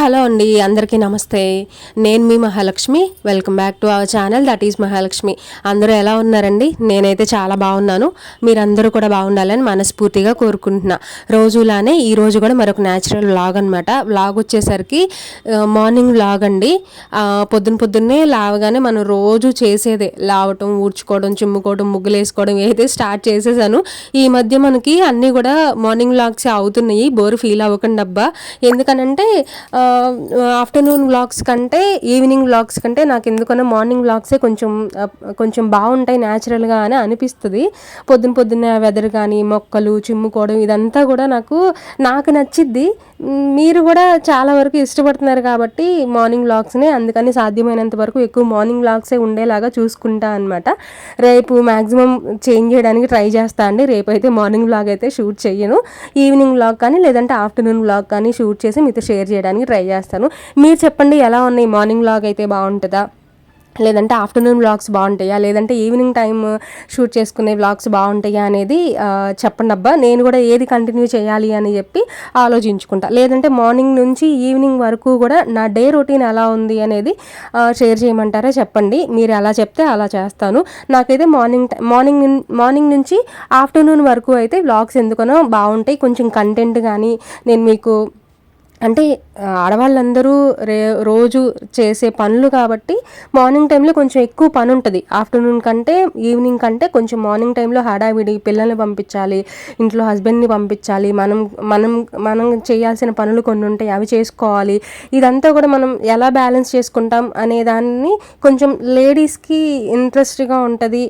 Hello అండి అందరికీ నమస్తే. నేను మీ Mahalakshmi. Welcome back to our channel that is Mahalakshmi. అందరూ ఎలా ఉన్నారండి? నేనైతే చాలా బాగున్నాను. మీరందరూ కూడా బాగుండాలని మనస్ఫూర్తిగా కోరుకుంటున్నా. రోజులానే ఈ రోజు కూడా మరొక న్యాచురల్ వ్లాగ్ అనమాట వ్లాగ్ వచ్చేసరికి మార్నింగ్ వ్లాగ్ అండి. పొద్దున పొద్దున్నే లావగానే మనం రోజు చేసేదే. లావటం ఊడ్చుకోవడం చిమ్ముకోవడం ముగ్గులు వేసుకోవడం ఏదైతే స్టార్ట్ చేసేసాను ఈ మధ్య మనకి అన్నీ కూడా మార్నింగ్ వ్లాగ్స్ అవుతున్నాయి. బోర్ ఫీల్ అవ్వకండి అబ్బా ఎందుకనంటే ఆఫ్టర్నూన్ వ్లాగ్స్ కంటే ఈవినింగ్ వ్లాగ్స్ కంటే నాకు ఎందుకన్నా మార్నింగ్ వ్లాగ్సే కొంచెం కొంచెం బాగుంటాయి న్యాచురల్గా అని అనిపిస్తుంది. పొద్దున పొద్దున్న వెదర్ కానీ మొక్కలు చిమ్ముకోవడం ఇదంతా కూడా నాకు నాకు నచ్చిద్ది. మీరు కూడా చాలా వరకు ఇష్టపడుతున్నారు కాబట్టి మార్నింగ్ వ్లాగ్స్నే అందుకని సాధ్యమైనంత వరకు ఎక్కువ మార్నింగ్ వ్లాగ్సే ఉండేలాగా చూసుకుంటా అనమాట రేపు మ్యాక్సిమం చేంజ్ చేయడానికి ట్రై చేస్తా అండి. రేపు అయితే మార్నింగ్ వ్లాగ్ అయితే షూట్ చేయను ఈవినింగ్ వ్లాగ్ కానీ లేదంటే ఆఫ్టర్నూన్ వ్లాగ్ కానీ షూట్ చేసి మీతో షేర్ చేయడానికి ట్రై చేస్తాను. మీరు చెప్పండి ఎలా ఉన్నాయి? మార్నింగ్ వ్లాగ్ అయితే బాగుంటుందా? లేదంటే ఆఫ్టర్నూన్ వ్లాగ్స్ బాగుంటాయా? లేదంటే ఈవినింగ్ టైం షూట్ చేసుకునే వ్లాగ్స్ బాగుంటాయా అనేది చెప్పండి అబ్బా. నేను కూడా ఏది కంటిన్యూ చేయాలి అని చెప్పి ఆలోచించుకుంటా. లేదంటే మార్నింగ్ నుంచి ఈవినింగ్ వరకు కూడా నా డే రొటీన్ ఎలా ఉంది అనేది షేర్ చేయమంటారా? చెప్పండి. మీరు ఎలా చెప్తే అలా చేస్తాను. నాకైతే మార్నింగ్ మార్నింగ్ మార్నింగ్ నుంచి ఆఫ్టర్నూన్ వరకు అయితే వ్లాగ్స్ ఎందుకనో బాగుంటాయి. కొంచెం కంటెంట్ కానీ నేను మీకు అంటే ఆడవాళ్ళందరూ రే రోజు చేసే పనులు కాబట్టి మార్నింగ్ టైంలో కొంచెం ఎక్కువ పని ఉంటుంది. ఆఫ్టర్నూన్ కంటే ఈవినింగ్ కంటే కొంచెం మార్నింగ్ టైంలో హడావిడి పిల్లల్ని పంపించాలి ఇంట్లో హస్బెండ్ని పంపించాలి మనం మనం మనం చేయాల్సిన పనులు కొన్ని ఉంటాయి అవి చేసుకోవాలి. ఇదంతా కూడా మనం ఎలా బ్యాలెన్స్ చేసుకుంటాం అనే దాన్ని కొంచెం లేడీస్కి ఇంట్రెస్ట్గా ఉంటుంది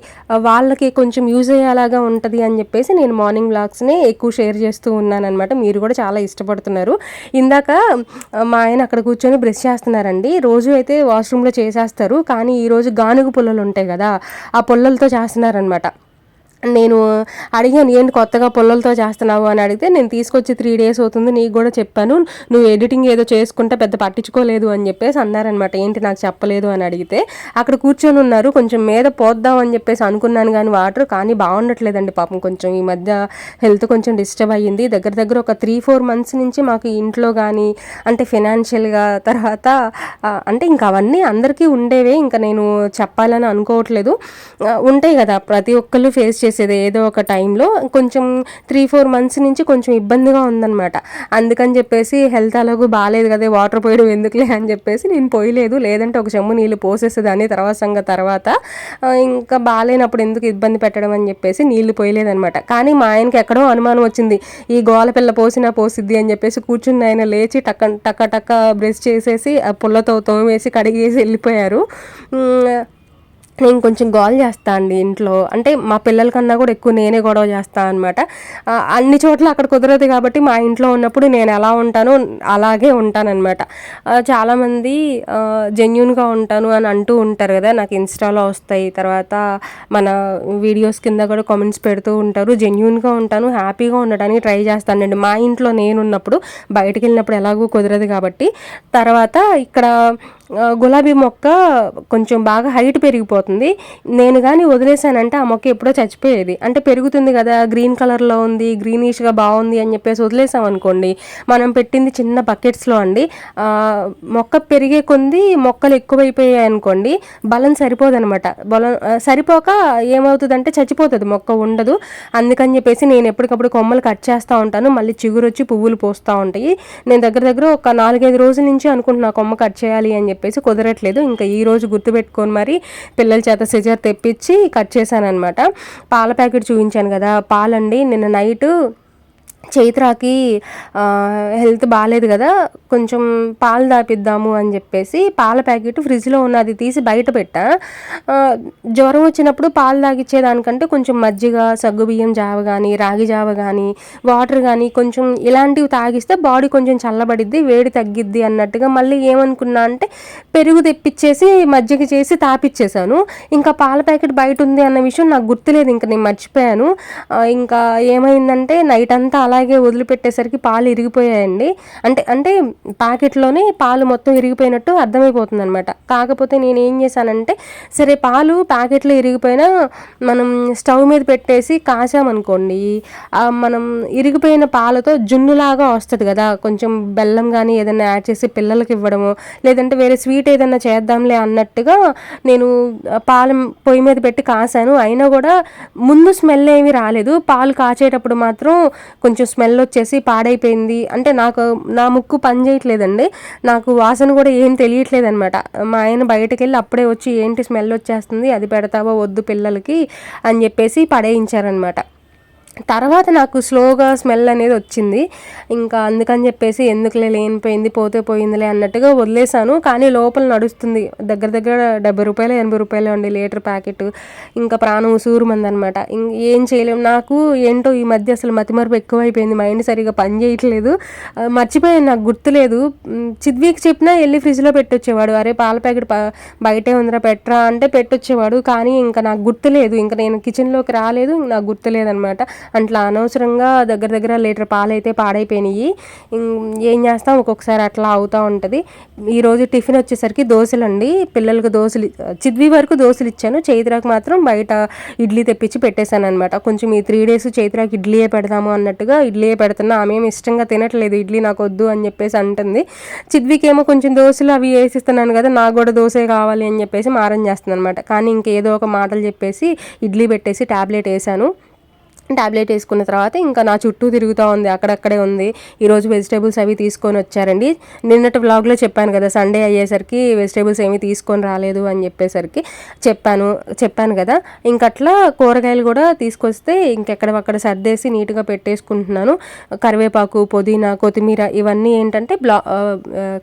వాళ్ళకి కొంచెం యూజ్ అయ్యేలాగా ఉంటుంది అని చెప్పేసి నేను మార్నింగ్ బ్లాగ్స్ని ఎక్కువ షేర్ చేస్తూ ఉన్నాను అనమాట మీరు కూడా చాలా ఇష్టపడుతున్నారు. ఇందాక మా ఆయన అక్కడ కూర్చొని బ్రష్ చేస్తున్నారండి. రోజు అయితే వాష్రూమ్లో చేసేస్తారు. కానీ ఈరోజు గానుగ పుల్లలు ఉంటాయి కదా ఆ పుల్లలతో చేస్తున్నారనమాట నేను అడిగాను ఏంటి కొత్తగా పుల్లలతో చేస్తున్నావు? అని అడిగితే నేను తీసుకొచ్చి త్రీ డేస్ అవుతుంది నీకు కూడా చెప్పాను. నువ్వు ఎడిటింగ్ ఏదో చేసుకుంటే పెద్ద పట్టించుకోలేదు అని చెప్పేసి అన్నారనమాట ఏంటి నాకు చెప్పలేదు? అని అడిగితే అక్కడ కూర్చొని ఉన్నారు కొంచెం మీద పోద్దాం అని చెప్పేసి అనుకున్నాను కానీ వాటర్ కానీ బాగుండట్లేదండి పాపం. కొంచెం ఈ మధ్య హెల్త్ కొంచెం డిస్టర్బ్ అయ్యింది. దగ్గర దగ్గర ఒక త్రీ ఫోర్ మంత్స్ నుంచి మాకు ఇంట్లో కానీ అంటే ఫినాన్షియల్గా తర్వాత అంటే ఇంకా అవన్నీ అందరికీ ఉండేవే. ఇంకా నేను చెప్పాలని అనుకోవట్లేదు. ఉంటాయి కదా ప్రతి ఒక్కళ్ళు ఫేస్ చేసేది ఏదో ఒక టైంలో కొంచెం త్రీ ఫోర్ మంత్స్ నుంచి కొంచెం ఇబ్బందిగా ఉందన్నమాట. అందుకని చెప్పేసి హెల్త్ అలాగూ బాగాలేదు కదా వాటర్ పోయడం ఎందుకులే అని చెప్పేసి నేను పోయలేదు. లేదంటే ఒక చెమ్ము నీళ్ళు పోసేసేదాన్ని తర్వాత సంగ తర్వాత ఇంకా బాగాలేనప్పుడు ఎందుకు ఇబ్బంది పెట్టడం అని చెప్పేసి నీళ్ళు పోయలేదనమాట కానీ మా ఆయనకి ఎక్కడో అనుమానం వచ్చింది. ఈ గోల పిల్ల పోసినా పోసిద్ది అని చెప్పేసి కూర్చుని ఆయన లేచి టక్క టక్క టక్క బ్రష్ చేసేసి ఆ పుల్లతో తోమేసి కడిగేసి వెళ్ళిపోయారు. నేను కొంచెం గోల్ చేస్తా అండి ఇంట్లో. అంటే మా పిల్లల కన్నా కూడా ఎక్కువ నేనే గొడవ చేస్తాను అనమాట అన్ని చోట్ల అక్కడ కుదరదు కాబట్టి మా ఇంట్లో ఉన్నప్పుడు నేను ఎలా ఉంటానో అలాగే ఉంటానన్నమాట. చాలామంది జెన్యున్గా ఉంటాను అని అంటూ ఉంటారు కదా. నాకు ఇన్స్టాలో వస్తాయి. తర్వాత మన వీడియోస్ కింద కూడా కామెంట్స్ పెడుతూ ఉంటారు. జెన్యున్గా ఉంటాను హ్యాపీగా ఉండడానికి ట్రై చేస్తానండి. మా ఇంట్లో నేను ఉన్నప్పుడు వెళ్ళినప్పుడు ఎలాగో కుదరదు కాబట్టి. తర్వాత ఇక్కడ గులాబీ మొక్క కొంచెం బాగా హైట్ పెరిగిపోతుంది. నేను కానీ వదిలేసానంటే ఆ మొక్క ఎప్పుడో చచ్చిపోయేది. అంటే పెరుగుతుంది కదా గ్రీన్ కలర్లో ఉంది గ్రీనిష్గా బాగుంది అని చెప్పేసి వదిలేసాం అనుకోండి. మనం పెట్టింది చిన్న బకెట్స్లో అండి. మొక్క పెరిగే కొంది మొక్కలు ఎక్కువైపోయాయి అనుకోండి బలం సరిపోదనమాట. బలం సరిపోక ఏమవుతుందంటే చచ్చిపోతుంది మొక్క ఉండదు. అందుకని చెప్పేసి నేను ఎప్పటికప్పుడు కొమ్మలు కట్ చేస్తూ ఉంటాను. మళ్ళీ చిగురు వచ్చి పువ్వులు పోస్తూ ఉంటాయి. నేను దగ్గర దగ్గర ఒక నాలుగైదు రోజుల నుంచి అనుకుంటున్నా కొమ్మ కట్ చేయాలి అని చెప్పి చెప్పేసి కుదరట్లేదు. ఇంకా ఈ రోజు గుర్తుపెట్టుకొని మరి పిల్లల చేత సిజర్ తెప్పించి కట్ చేశాను అనమాట పాల ప్యాకెట్ చూపించాను కదా పాలండి. నిన్న నైట్ చైత్రాకి హెల్త్ బాగాలేదు కదా కొంచెం పాలు దాపిద్దాము అని చెప్పేసి పాల ప్యాకెట్ ఫ్రిడ్జ్లో ఉన్నది తీసి బయట పెట్టా. జ్వరం వచ్చినప్పుడు పాలు తాగిచ్చేదానికంటే కొంచెం మజ్జిగ సగ్గుబియ్యం జావ కానీ రాగి జావ కానీ వాటర్ కానీ కొంచెం ఇలాంటివి తాగిస్తే బాడీ కొంచెం చల్లబడిద్ది వేడి తగ్గిద్ది అన్నట్టుగా మళ్ళీ ఏమనుకున్నా అంటే పెరుగు తెప్పించేసి మజ్జిగ చేసి తాపిచ్చేసాను. ఇంకా పాల ప్యాకెట్ బయట ఉంది అన్న విషయం నాకు గుర్తులేదు ఇంకా నేను మర్చిపోయాను. ఇంకా ఏమైందంటే నైట్ అంతా అలాగే వదిలిపెట్టేసరికి పాలు ఇరిగిపోయాయండి. అంటే అంటే ప్యాకెట్లోనే పాలు మొత్తం ఇరిగిపోయినట్టు అర్థమైపోతుంది అనమాట కాకపోతే నేను ఏం చేశానంటే సరే పాలు ప్యాకెట్లో ఇరిగిపోయినా మనం స్టవ్ మీద పెట్టేసి కాచామనుకోండి మనం ఇరిగిపోయిన పాలతో జున్నులాగా వస్తుంది కదా. కొంచెం బెల్లం కానీ ఏదైనా యాడ్ చేసి పిల్లలకి ఇవ్వడము లేదంటే వేరే స్వీట్ ఏదైనా చేద్దాంలే అన్నట్టుగా నేను పాలు పొయ్యి మీద పెట్టి కాసాను అయినా కూడా ముందు స్మెల్ ఏమీ రాలేదు. పాలు కాచేటప్పుడు మాత్రం కొంచెం స్మెల్ వచ్చేసి పాడైపోయింది. అంటే నాకు నా ముక్కు పని చేయట్లేదండి. నాకు వాసన కూడా ఏం తెలియట్లేదు అనమాట మా ఆయన బయటకు వెళ్ళి అప్పుడే వచ్చి ఏంటి స్మెల్ వచ్చేస్తుంది? అది పెడతావో వద్దు పిల్లలకి? అని చెప్పేసి పడేయించారనమాట తర్వాత నాకు స్లోగా స్మెల్ అనేది వచ్చింది. ఇంకా అందుకని చెప్పేసి ఎందుకులే లేనిపోయింది పోతే పోయిందిలే అన్నట్టుగా వదిలేసాను కానీ లోపల నడుస్తుంది దగ్గర దగ్గర డెబ్బై రూపాయలు ఎనభై రూపాయలు అండి లీటర్ ప్యాకెట్. ఇంకా ప్రాణం సూరుమంది అనమాట ఏం చేయలేము నాకు ఏంటో ఈ మధ్య అసలు మతిమరుపు ఎక్కువైపోయింది. మైండ్ సరిగా పని చేయట్లేదు. మర్చిపోయాను. నాకు గుర్తులేదు. చిద్వీకి చెప్పినా వెళ్ళి ఫ్రిడ్జ్లో పెట్టొచ్చేవాడు. అరే పాల ప్యాకెట్ బయటే ఉందిరా పెట్టరా అంటే పెట్టొచ్చేవాడు. కానీ ఇంకా నాకు గుర్తులేదు. ఇంకా నేను కిచెన్లోకి రాలేదు. నాకు గుర్తులేదు అనమాట అట్లా అనవసరంగా దగ్గర దగ్గర లీటర్ పాలు అయితే పాడైపోయినాయి ఏం చేస్తాం? ఒక్కొక్కసారి అట్లా అవుతూ ఉంటుంది. ఈరోజు టిఫిన్ వచ్చేసరికి దోశలు అండి పిల్లలకు దోశలు చిద్వి వరకు దోశలు ఇచ్చాను. చైత్రాకు మాత్రం బయట ఇడ్లీ తెప్పించి పెట్టేశాను అనమాట కొంచెం ఈ త్రీ డేస్ చైత్రాకి ఇడ్లీయే పెడదాము అన్నట్టుగా ఇడ్లీయే పెడుతున్నా. ఆమె ఏమి ఇష్టంగా తినట్లేదు. ఇడ్లీ నాకు వద్దు అని చెప్పేసి అంటుంది. చిద్వికి ఏమో కొంచెం దోశలు అవి వేసిస్తున్నాను కదా నాకు కూడా దోశే కావాలి అని చెప్పేసి మారం చేస్తుంది అనమాట కానీ ఇంకేదో ఒక మాటలు చెప్పేసి ఇడ్లీ పెట్టేసి ట్యాబ్లెట్ వేసాను టాబ్లెట్ వేసుకున్న తర్వాత ఇంకా నా చుట్టూ తిరుగుతూ ఉంది అక్కడక్కడే ఉంది. ఈరోజు వెజిటేబుల్స్ అవి తీసుకొని వచ్చారండి. నిన్నటి వ్లాగ్లో చెప్పాను కదా సండే అయ్యేసరికి వెజిటేబుల్స్ ఏమీ తీసుకొని రాలేదు అని చెప్పేసరికి చెప్పాను చెప్పాను కదా. ఇంకట్లా కూరగాయలు కూడా తీసుకొస్తే ఇంకెక్కడక్కడ సర్దేసి నీట్గా పెట్టేసుకుంటున్నాను. కరివేపాకు పుదీనా కొత్తిమీర ఇవన్నీ ఏంటంటే బ్లా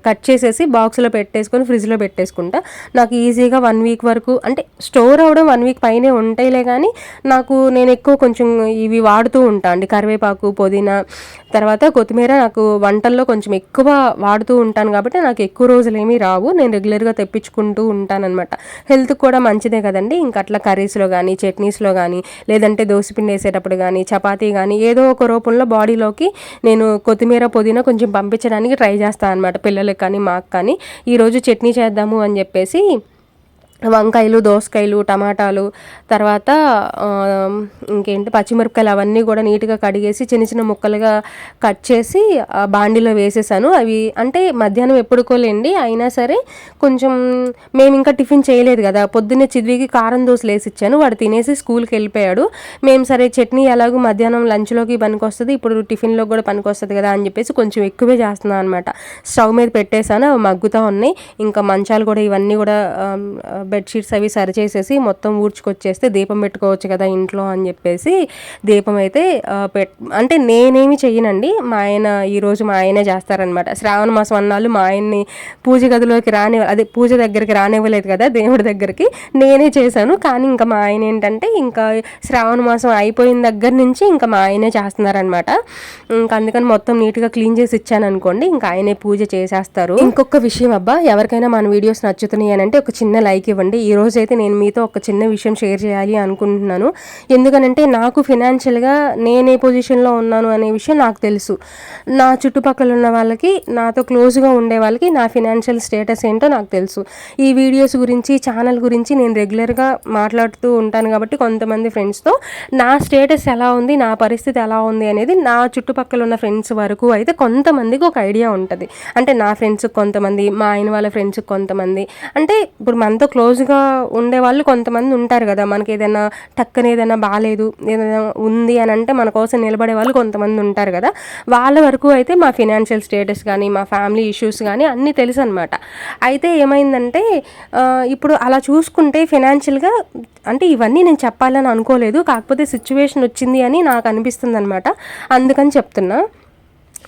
కట్ చేసేసి బాక్స్లో పెట్టేసుకొని ఫ్రిడ్జ్లో పెట్టేసుకుంటా. నాకు ఈజీగా వన్ వీక్ వరకు అంటే స్టోర్ అవ్వడం వన్ వీక్ పైనే ఉంటాయిలే కానీ నాకు నేను ఎక్కువ కొంచెం ఇవి వాడుతూ ఉంటా అండి. కరివేపాకు పుదీనా తర్వాత కొత్తిమీర నాకు వంటల్లో కొంచెం ఎక్కువ వాడుతూ ఉంటాను కాబట్టి నాకు ఎక్కువ రోజులు ఏమీ రావు. నేను రెగ్యులర్గా తెప్పించుకుంటూ ఉంటానన్నమాట. హెల్త్ కూడా మంచిదే కదండి. ఇంకా అట్లా కర్రీస్లో కానీ చట్నీస్లో కానీ లేదంటే దోశపిండి వేసేటప్పుడు కానీ చపాతీ కానీ ఏదో ఒక రూపంలో బాడీలోకి నేను కొత్తిమీర పుదీనా కొంచెం పంపించడానికి ట్రై చేస్తాను అనమాట పిల్లలకి కానీ మాకు కానీ. ఈరోజు చట్నీ చేద్దాము అని చెప్పేసి వంకాయలు దోసకాయలు టమాటాలు తర్వాత ఇంకేంటి పచ్చిమిరపకాయలు అవన్నీ కూడా నీట్గా కడిగేసి చిన్న చిన్న ముక్కలుగా కట్ చేసి బాండిలో వేసేసాను. అవి అంటే మధ్యాహ్నం ఎప్పుడుకోలేండి అయినా సరే కొంచెం మేము ఇంకా టిఫిన్ చేయలేదు కదా. పొద్దున్నే చిదివికి కారం దోశలు వేసి ఇచ్చాను. వాడు తినేసి స్కూల్కి వెళ్ళిపోయాడు. మేము సరే చట్నీ ఎలాగో మధ్యాహ్నం లంచ్లోకి పనికొస్తుంది ఇప్పుడు టిఫిన్లో కూడా పనికొస్తుంది కదా అని చెప్పేసి కొంచెం ఎక్కువే చేస్తున్నాను అనమాట స్టవ్ మీద పెట్టేశాను అవి మగ్గుతూ ఉన్నాయి. ఇంకా మంచాలు కూడా ఇవన్నీ కూడా బెడ్షీట్స్ అవి సరిచేసేసి మొత్తం ఊడ్చుకొచ్చేస్తే దీపం పెట్టుకోవచ్చు కదా ఇంట్లో అని చెప్పేసి దీపం అయితే పెట్ అంటే నేనేమి చెయ్యనండి. మా ఆయన ఈరోజు మా ఆయనే చేస్తారనమాట శ్రావణ మాసం అన్నాళ్ళు మా ఆయన్ని పూజ గదిలోకి రాని అదే పూజ దగ్గరికి రానివ్వలేదు కదా దేవుడి దగ్గరికి. నేనే చేశాను. కానీ ఇంకా మా ఆయన ఏంటంటే ఇంకా శ్రావణ మాసం అయిపోయిన దగ్గర నుంచి ఇంకా మా ఆయనే చేస్తున్నారనమాట ఇంకా అందుకని మొత్తం నీట్గా క్లీన్ చేసి ఇచ్చాను అనుకోండి ఇంకా ఆయనే పూజ చేసేస్తారు. ఇంకొక విషయం అబ్బా ఎవరికైనా మన వీడియోస్ నచ్చుతున్నాయి అని అంటే ఒక చిన్న లైక్ ఇవ్వండి. ఈ రోజు అయితే నేను మీతో ఒక చిన్న విషయం షేర్ చేయాలి అనుకుంటున్నాను. ఎందుకనంటే నాకు ఫినాన్షియల్గా నేను ఏ పొజిషన్లో ఉన్నాను అనే విషయం నాకు తెలుసు. నా చుట్టుపక్కల ఉన్న వాళ్ళకి నాతో క్లోజ్గా ఉండే వాళ్ళకి నా ఫినాన్షియల్ స్టేటస్ ఏంటో నాకు తెలుసు. ఈ వీడియోస్ గురించి ఛానల్ గురించి నేను రెగ్యులర్గా మాట్లాడుతూ ఉంటాను కాబట్టి కొంతమంది ఫ్రెండ్స్తో నా స్టేటస్ ఎలా ఉంది నా పరిస్థితి ఎలా ఉంది అనేది నా చుట్టుపక్కల ఉన్న ఫ్రెండ్స్ వరకు అయితే కొంతమందికి ఒక ఐడియా ఉంటుంది. అంటే నా ఫ్రెండ్స్ కొంతమంది మా ఆయన వాళ్ళ ఫ్రెండ్స్కి కొంతమంది. అంటే ఇప్పుడు మనతో క్లోజ్గా ఉండే వాళ్ళు కొంతమంది ఉంటారు కదా. మనకి ఏదైనా టక్కన ఏదైనా బాగాలేదు ఏదైనా ఉంది అని అంటే మన కోసం నిలబడే వాళ్ళు కొంతమంది ఉంటారు కదా. వాళ్ళ వరకు అయితే మా ఫినాన్షియల్ స్టేటస్ కానీ మా ఫ్యామిలీ ఇష్యూస్ కానీ అన్నీ తెలుసు అనమాట అయితే ఏమైందంటే ఇప్పుడు అలా చూసుకుంటే ఫినాన్షియల్గా అంటే ఇవన్నీ నేను చెప్పాలని అనుకోలేదు. కాకపోతే సిచ్యువేషన్ వచ్చింది అని నాకు అనిపిస్తుంది అనమాట అందుకని చెప్తున్నా.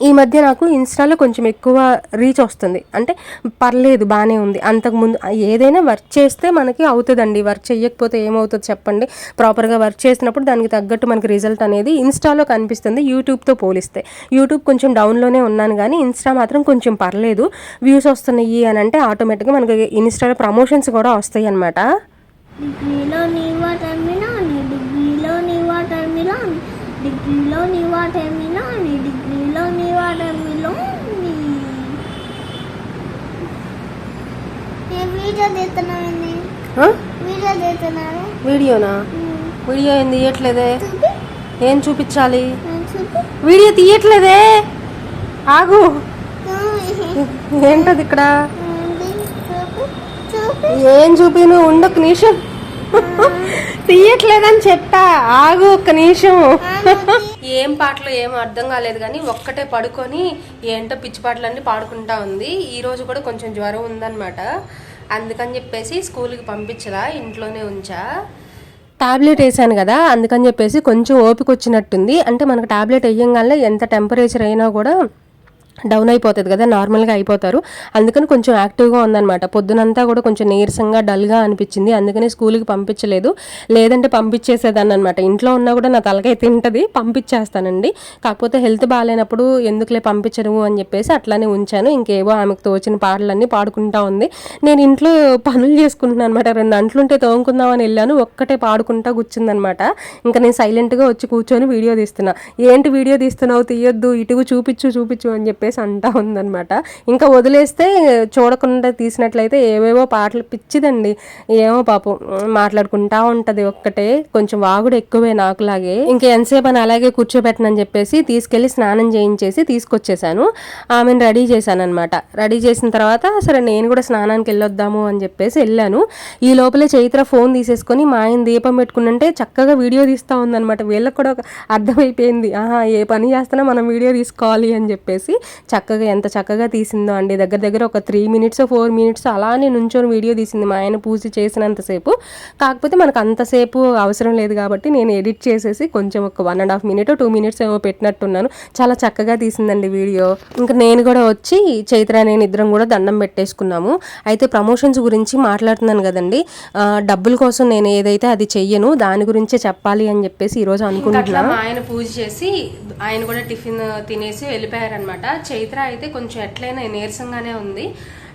ఈ మధ్య నాకు ఇన్స్టాలో కొంచెం ఎక్కువ రీచ్ వస్తుంది. అంటే పర్లేదు బాగానే ఉంది. అంతకుముందు ఏదైనా వర్క్ చేస్తే మనకి అవుతుందండి. వర్క్ చేయకపోతే ఏమవుతుంది చెప్పండి. ప్రాపర్గా వర్క్ చేసినప్పుడు దానికి తగ్గట్టు మనకి రిజల్ట్ అనేది ఇన్స్టాలో కనిపిస్తుంది. యూట్యూబ్తో పోలిస్తే. యూట్యూబ్ కొంచెం డౌన్లోనే ఉన్నాను కానీ ఇన్స్టా మాత్రం కొంచెం పర్లేదు. వ్యూస్ వస్తున్నాయి అని అంటే ఆటోమేటిక్గా మనకి ఇన్స్టాలో ప్రమోషన్స్ కూడా వస్తాయి అనమాట డిగ్రీలో నీ డిగ్రీలో నీ డిగ్రీలో నీ అకాడమీలో నీ నేను వీడియో తీస్తున్నానండి వీడియో తీస్తున్నాను వీడియోనా? వీడియో ఏం తీయట్లేదే? చూపి. ఏం చూపించాలి? చూపి. వీడియో తీయట్లేదే? ఆగు. చూపి ఏంటది ఇక్కడ. చూపి. చూపి. ఏం చూపిను? ఉండు ఒక నిమిషం తీయట్లేదని చెప్పా. ఆగు ఒక్క నిమిషం. ఏం పాటలు ఏం అర్థం కాలేదు కానీ ఒక్కటే పడుకొని ఏంటో పిచ్చి పాటలన్నీ పాడుకుంటా ఉంది. ఈ రోజు కూడా కొంచెం జ్వరం ఉందన్నమాట. అందుకని చెప్పేసి స్కూల్కి పంపించలా ఇంట్లోనే ఉంచా. టాబ్లెట్ వేసాను కదా అందుకని చెప్పేసి కొంచెం ఓపిక వచ్చినట్టుంది. అంటే మనకు టాబ్లెట్ వేయంగానే ఎంత టెంపరేచర్ అయినా కూడా డౌన్ అయిపోతుంది కదా నార్మల్గా అయిపోతారు. అందుకని కొంచెం యాక్టివ్గా ఉందన్నమాట. పొద్దునంతా కూడా కొంచెం నీరసంగా డల్గా అనిపించింది. అందుకని స్కూల్కి పంపించలేదు. లేదంటే పంపించేసేదాన్ని అనమాట ఇంట్లో ఉన్నా కూడా నా తలకై తింటది పంపించేస్తానండి. కాకపోతే హెల్త్ బాగాలేనప్పుడు ఎందుకులే పంపించడము అని చెప్పేసి అట్లానే ఉంచాను. ఇంకేవో ఆమెకు తోచిన పాటలన్నీ పాడుకుంటా ఉంది. నేను ఇంట్లో పనులు చేసుకుంటున్నాను అనమాట రెండు అంట్లుంటే తోముకుందామని వెళ్ళాను. ఒక్కటే పాడుకుంటా కూర్చుందనమాట ఇంకా నేను సైలెంట్గా వచ్చి కూర్చొని వీడియో తీస్తున్నా. ఏంటి వీడియో తీస్తున్నావు? తీయొద్దు. ఇటుగు చూపించు చూపించు అని చెప్పేసి అంటా ఉందనమాట ఇంకా వదిలేస్తే చూడకుండా తీసినట్లయితే ఏవేవో పాటలు పిచ్చిదండి. ఏమో పాపం మాట్లాడుకుంటా ఉంటది ఒక్కటే కొంచెం వాగుడు ఎక్కువే నాకులాగే. ఇంకా ఎంతసేపు అని అలాగే కూర్చోబెట్టనని చెప్పేసి తీసుకెళ్ళి స్నానం చేయించేసి తీసుకొచ్చేసాను. ఆమెను రెడీ చేశాను అనమాట రెడీ చేసిన తర్వాత సరే నేను కూడా స్నానానికి వెళ్ళొద్దాము అని చెప్పేసి వెళ్ళాను. ఈ లోపలే చైత్ర ఫోన్ తీసేసుకొని మా ఆయన దీపం పెట్టుకుంటే చక్కగా వీడియో తీస్తూ ఉందనమాట వీళ్ళకి కూడా ఒక అర్థమైపోయింది. ఆహా ఏ పని చేస్తున్నా మనం వీడియో తీసుకోవాలి అని చెప్పేసి చక్కగా ఎంత చక్కగా తీసిందో అండి. దగ్గర దగ్గర ఒక త్రీ మినిట్స్ ఫోర్ మినిట్స్ అలానే నుంచొని వీడియో తీసింది మా ఆయన పూజ చేసినంతసేపు కాకపోతే మనకు అంతసేపు అవసరం లేదు కాబట్టి నేను ఎడిట్ చేసేసి కొంచెం ఒక one and half minute two minutes ఏమో పెట్టినట్టున్నాను. చాలా చక్కగా తీసిందండి వీడియో. ఇంకా నేను కూడా వచ్చి చైత్ర నేను ఇద్దరం కూడా దండం పెట్టేసుకున్నాము. అయితే ప్రమోషన్స్ గురించి మాట్లాడుతున్నాను కదండి. డబ్బుల కోసం నేను ఏదైతే అది చెయ్యను దాని గురించే చెప్పాలి అని చెప్పేసి ఈరోజు అనుకుంటున్నా. మా ఆయన పూజ చేసి ఆయన కూడా టిఫిన్ తినేసి వెళ్ళిపోయారనమాట చైత్ర అయితే కొంచెం ఎట్లయినా నీరసంగానే ఉంది.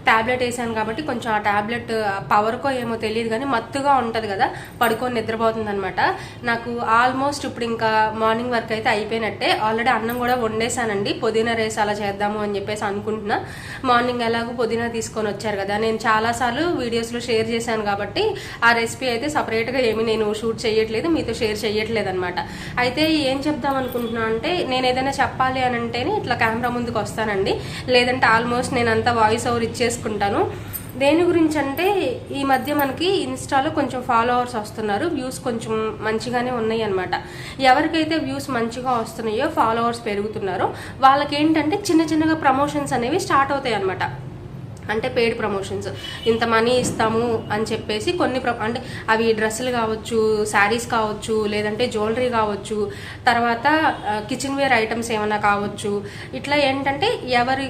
ట్యాబ్లెట్ వేసాను కాబట్టి కొంచెం ఆ టాబ్లెట్ పవర్కో ఏమో తెలియదు కానీ మత్తుగా ఉంటుంది కదా పడుకొని నిద్రపోతుంది అనమాట నాకు ఆల్మోస్ట్ ఇప్పుడు ఇంకా మార్నింగ్ వర్క్ అయితే అయిపోయినట్టే. ఆల్రెడీ అన్నం కూడా వండేసానండి పుదీనా రేస్ అలా చేద్దాము అని చెప్పేసి అనుకుంటున్నా. మార్నింగ్ ఎలాగో పుదీనా తీసుకొని వచ్చారు కదా. నేను చాలాసార్లు వీడియోస్లో షేర్ చేశాను కాబట్టి ఆ రెసిపీ అయితే సపరేట్గా ఏమి నేను షూట్ చేయట్లేదు మీతో షేర్ చేయట్లేదు అనమాట అయితే ఏం చెప్దాం అనుకుంటున్నా అంటే నేను ఏదైనా చెప్పాలి అని అంటేనే ఇట్లా కెమెరా ముందుకు వస్తానండి. లేదంటే ఆల్మోస్ట్ నేను అంతా వాయిస్ ఓవర్ చేసుకుంటాను. దేని గురించి అంటే ఈ మధ్య మనకి ఇన్స్టాలో కొంచెం ఫాలోవర్స్ వస్తున్నారు. వ్యూస్ కొంచెం మంచిగానే ఉన్నాయి అనమాట ఎవరికైతే వ్యూస్ మంచిగా వస్తున్నాయో ఫాలోవర్స్ పెరుగుతున్నారో వాళ్ళకి ఏంటంటే చిన్న చిన్నగా ప్రమోషన్స్ అనేవి స్టార్ట్ అవుతాయి అనమాట అంటే పెయిడ్ ప్రమోషన్స్ ఇంత మనీ ఇస్తాము అని చెప్పేసి కొన్ని ప్ర అంటే అవి డ్రెస్సులు కావచ్చు శారీస్ కావచ్చు లేదంటే జ్యువెలరీ కావచ్చు తర్వాత కిచెన్ వేర్ ఐటమ్స్ ఏమైనా కావచ్చు. ఇట్లా ఏంటంటే ఎవరి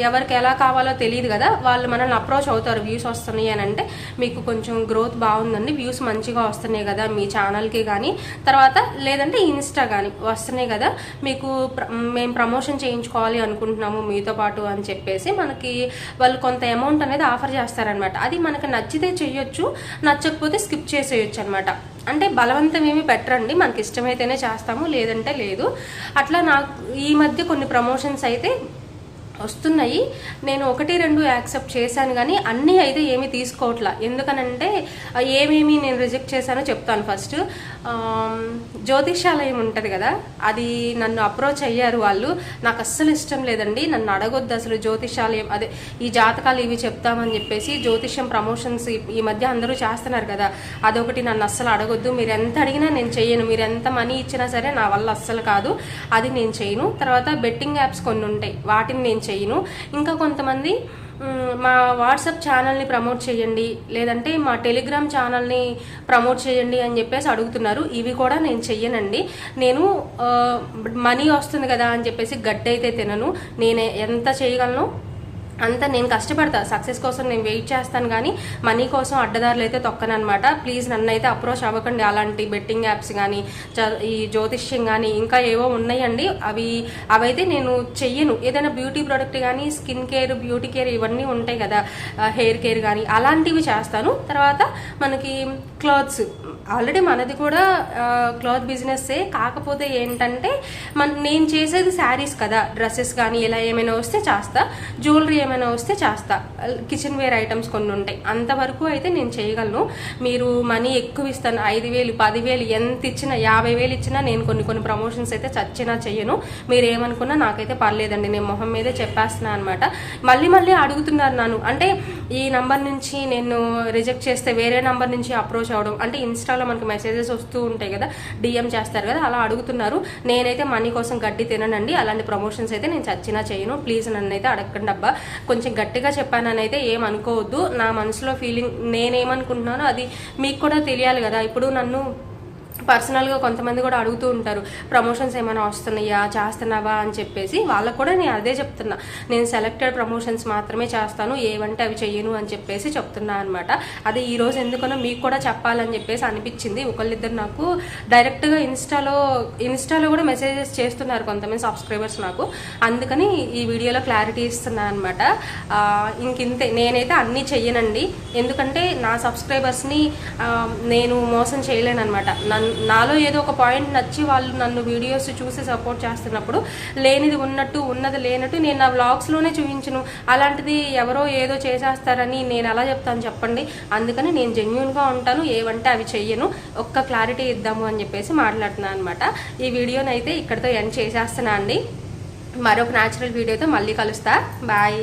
ఎవరికి ఎలా కావాలో తెలియదు కదా వాళ్ళు మనల్ని అప్రోచ్ అవుతారు వ్యూస్ వస్తున్నాయి అని అంటే మీకు కొంచెం గ్రోత్ బాగుందండి వ్యూస్ మంచిగా వస్తున్నాయి కదా మీ ఛానల్కి కానీ. తర్వాత లేదంటే ఇన్స్టా కానీ వస్తున్నాయి కదా మీకు ప్ర- మేము ప్రమోషన్ చేయించుకోవాలి అనుకుంటున్నాము మీతో పాటు అని చెప్పేసి మనకి వాళ్ళు కొంత అమౌంట్ అనేది ఆఫర్ చేస్తారనమాట అది మనకు నచ్చితే చేయొచ్చు నచ్చకపోతే స్కిప్ చేసేయచ్చు అనమాట అంటే బలవంతం ఏమి పెట్టరండి. మనకి ఇష్టమైతేనే చేస్తాము లేదంటే లేదు. అట్లా నాకు ఈ మధ్య కొన్ని ప్రమోషన్స్ అయితే వస్తున్నాయి. నేను ఒకటి రెండు యాక్సెప్ట్ చేశాను కానీ అన్నీ అయితే ఏమీ తీసుకోవట్లా. ఎందుకనంటే ఏమేమి నేను రిజెక్ట్ చేశానో చెప్తాను ఫస్ట్. జ్యోతిషాలయం జ్యోతిష్యాలయం ఉంటుంది కదా అది నన్ను అప్రోచ్ అయ్యారు వాళ్ళు. నాకు అస్సలు ఇష్టం లేదండి. నన్ను అడగొద్దు అసలు జ్యోతిష్యాలయం అదే ఈ జాతకాలు ఇవి చెప్తామని చెప్పేసి జ్యోతిష్యం ప్రమోషన్స్ ఈ- ఈ మధ్య అందరూ చేస్తున్నారు కదా అదొకటి నన్ను అస్సలు అడగొద్దు. మీరు ఎంత అడిగినా నేను చెయ్యను. మీరు ఎంత మనీ ఇచ్చినా సరే నా వల్ల అస్సలు కాదు. అది నేను చేయను తర్వాత బెట్టింగ్ యాప్స్ కొన్ని ఉంటాయి. వాటిని నేను చేయను. ఇంకా కొంతమంది మా వాట్సాప్ ఛానల్ని ప్రమోట్ చేయండి లేదంటే మా టెలిగ్రామ్ ఛానల్ని ప్రమోట్ చేయండి అని చెప్పేసి అడుగుతున్నారు. ఇవి కూడా నేను చెయ్యనండి. నేను మనీ వస్తుంది కదా అని చెప్పేసి గడ్డ అయితే తినను. నేను ఎంత చేయగలను? అంతా నేను కష్టపడతా. సక్సెస్ కోసం నేను వెయిట్ చేస్తాను కానీ మనీ కోసం అడ్డదారులు అయితే తొక్కనమాట ప్లీజ్ నన్ను అయితే అప్రోచ్ అవ్వకండి. అలాంటి బెట్టింగ్ యాప్స్ కానీ ఈ జ్యోతిష్యం కానీ ఇంకా ఏవో ఉన్నాయండి. అవి అవైతే నేను చెయ్యను. ఏదైనా బ్యూటీ ప్రోడక్ట్ కానీ స్కిన్ కేర్ బ్యూటీ కేర్ ఇవన్నీ ఉంటాయి కదా హెయిర్ కేర్ కానీ అలాంటివి చేస్తాను. తర్వాత మనకి క్లాత్స్. ఆల్రెడీ మనది కూడా క్లాత్ బిజినెస్సే. కాకపోతే ఏంటంటే మన నేను చేసేది శారీస్ కదా డ్రెస్సెస్ కానీ ఇలా ఏమైనా వస్తే చేస్తా. జ్యువెలరీ ఏమైనా వస్తే చేస్తా. కిచెన్ వేర్ ఐటమ్స్ కొన్ని ఉంటాయి. అంతవరకు అయితే నేను చేయగలను. మీరు మనీ ఎక్కువ ఇస్తాను. ఐదు వేలు పదివేలు ఎంత ఇచ్చినా యాభై వేలు ఇచ్చినా నేను కొన్ని కొన్ని ప్రమోషన్స్ అయితే చచ్చినా చెయ్యను. మీరు ఏమనుకున్నా నాకైతే పర్లేదండి. నేను మొహం మీదే చెప్పేస్తున్నా అనమాట మళ్ళీ మళ్ళీ అడుగుతున్నారు నన్ను. అంటే ఈ నంబర్ నుంచి నేను రిజెక్ట్ చేస్తే వేరే నంబర్ నుంచి అప్రోచ్ అవడం అంటే ఇన్స్టాలో మనకి మెసేజెస్ వస్తూ ఉంటాయి కదా డిఎం చేస్తారు కదా అలా అడుగుతున్నారు. నేనైతే మనీ కోసం గడ్డి తిననండి అలాంటి ప్రమోషన్స్ అయితే నేను చచ్చినా చేయను. ప్లీజ్ నన్ను అయితే అడగండి అబ్బా. కొంచెం గట్టిగా చెప్పానని అయితే ఏం అనుకోవద్దు. నా మనసులో ఫీలింగ్ నేనేమనుకుంటున్నానో అది మీకు కూడా తెలియాలి కదా. ఇప్పుడు నన్ను పర్సనల్గా కొంతమంది కూడా అడుగుతూ ఉంటారు ప్రమోషన్స్ ఏమైనా వస్తున్నాయా? చేస్తున్నావా? అని చెప్పేసి వాళ్ళకు కూడా నేను అదే చెప్తున్నా. నేను సెలెక్టెడ్ ప్రమోషన్స్ మాత్రమే చేస్తాను ఏవంటే అవి చెయ్యను అని చెప్పేసి చెప్తున్నా అనమాట అది ఈరోజు ఎందుకనో మీకు కూడా చెప్పాలని చెప్పేసి అనిపించింది. ఒకళ్ళిద్దరు నాకు డైరెక్ట్గా ఇన్స్టాలో ఇన్స్టాలో కూడా మెసేజెస్ చేస్తున్నారు కొంతమంది సబ్స్క్రైబర్స్ నాకు. అందుకని ఈ వీడియోలో క్లారిటీ ఇస్తున్నా అనమాట ఇంకింతే నేనైతే అన్నీ చెయ్యనండి. ఎందుకంటే నా సబ్స్క్రైబర్స్ని నేను మోసం చేయలేను అనమాట నాలో ఏదో ఒక పాయింట్ నచ్చి వాళ్ళు నన్ను వీడియోస్ చూసి సపోర్ట్ చేస్తున్నప్పుడు లేనిది ఉన్నట్టు ఉన్నది లేనట్టు నేను నా వ్లాగ్స్లోనే చూపించను. అలాంటిది ఎవరో ఏదో చేసేస్తారని నేను ఎలా చెప్తాను చెప్పండి. అందుకని నేను జెన్యున్గా ఉంటాను ఏవంటే అవి చెయ్యను. ఒక్క క్లారిటీ ఇద్దాము అని చెప్పేసి మాట్లాడుతున్నాను అనమాట ఈ వీడియోని అయితే ఇక్కడితో ఎండ్ చేసేస్తున్నా అండి. మరొక న్యాచురల్ వీడియోతో మళ్ళీ కలుస్తా. బాయ్